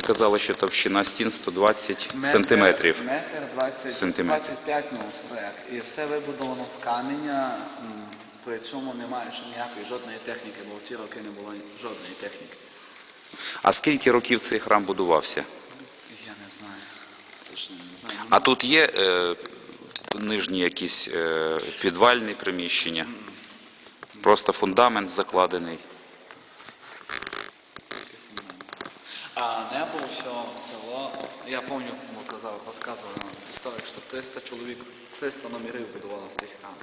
казали, що товщина стін 120 сантиметрів. Метр 20, Сантиметрів. 25 ну, проект. І все вибудовано з каменя, при цьому немає ще ніякої жодної техніки, бо в ті роки не було жодної техніки. А скільки років цей храм будувався? Я не знаю. Точно не знаю. А тут є е, нижні якісь е, підвальні приміщення? Просто фундамент закладений. А небо все село, я пам'ятаю, кому казав, розказували нам історію, що 300 чоловік, 300 номерів будувало цей храм.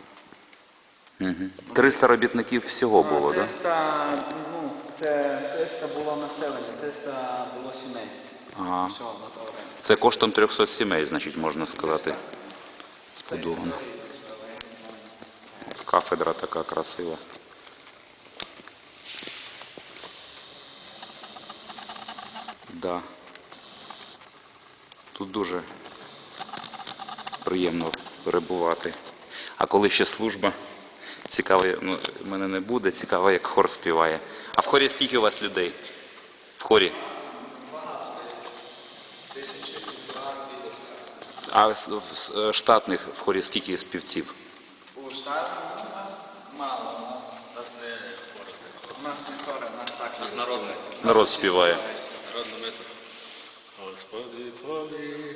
Угу. 300 робітників всього було, так? Да? 300, ну, це 300 було населення, 300 було сімей. Ага. Всього на то время. Це коштом 300 сімей, значить, можна сказати, збудовано. Кафедра така красива. Да. Тут дуже приємно перебувати. А коли ще служба, цікаво, ну, мене не буде, цікаво, як хор співає. А в хорі скільки у вас людей? В хорі? А в е, штатних в хорі скільки співців? У штаті у нас мало, у нас, у нас не хори, у нас так. Народ співає. Народний метр. Господи, повів.